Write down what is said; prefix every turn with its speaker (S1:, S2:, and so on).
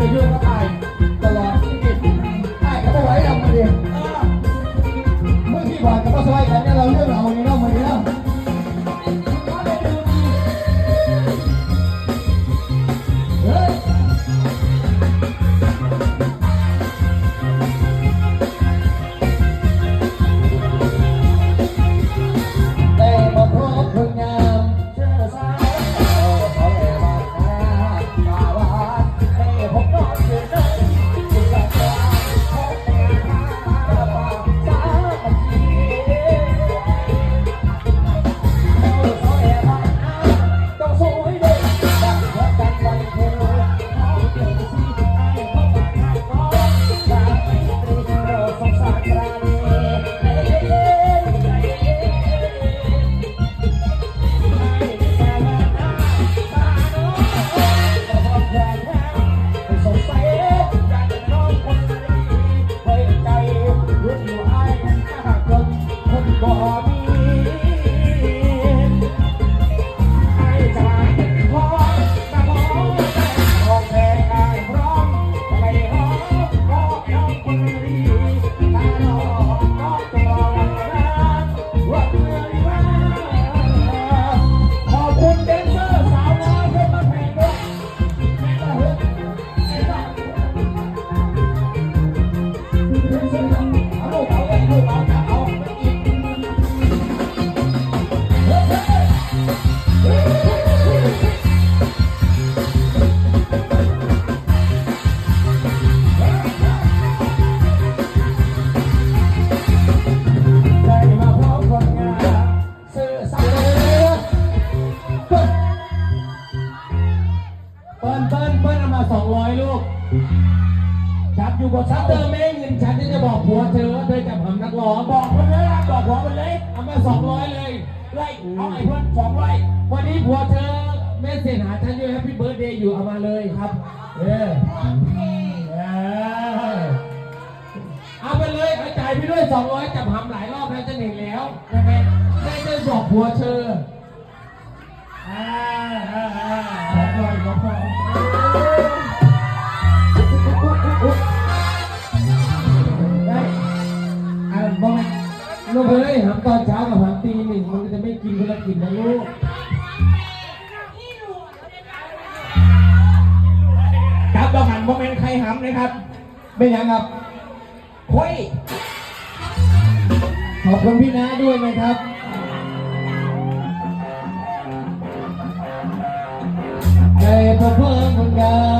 S1: จะยู่กับไอ้ตลอดชีวิตไอ้ก็ไม่ไหวแล้วมาดิเมื่อกี้ผ่านก็มาซอยกันเนี่ยเราเรื่องเรานี่เนา ส จับอยู่กับฉันเธอไม่ให้เงินฉันที่จะบอกผัวเธอว่าเธอจับหำนักร้องบอกมันเลยนะบอกผัวมันเลยเอามาสองร้อยเลยไล่เอาไอ้เพื่อนสองร้อยวันนี้ผัวเธอแม่เสียหาฉันอยู่แฮปปี้เบิร์ดเดย์อยู่เอามาเลยครับเออเออเอาไปเลยเอาจ่ายไปด้วยสองร้อยจับหำหลายรอบแล้วจะเห็นแล้วใช่ไหมได้จะบอกผัวเธอ ลูกเอ้ยหำตอนเช้ากับหำตีหนึ่งมันจะไม่กินคนละกินนะลูก
S2: ครับดอกหันโมเมนต์ใครหำนะครับ
S1: เป็นยังครับ
S2: คุย
S1: ขอบคุณพี่น้าด้วยนะครับได้พบเพิ่มคนงา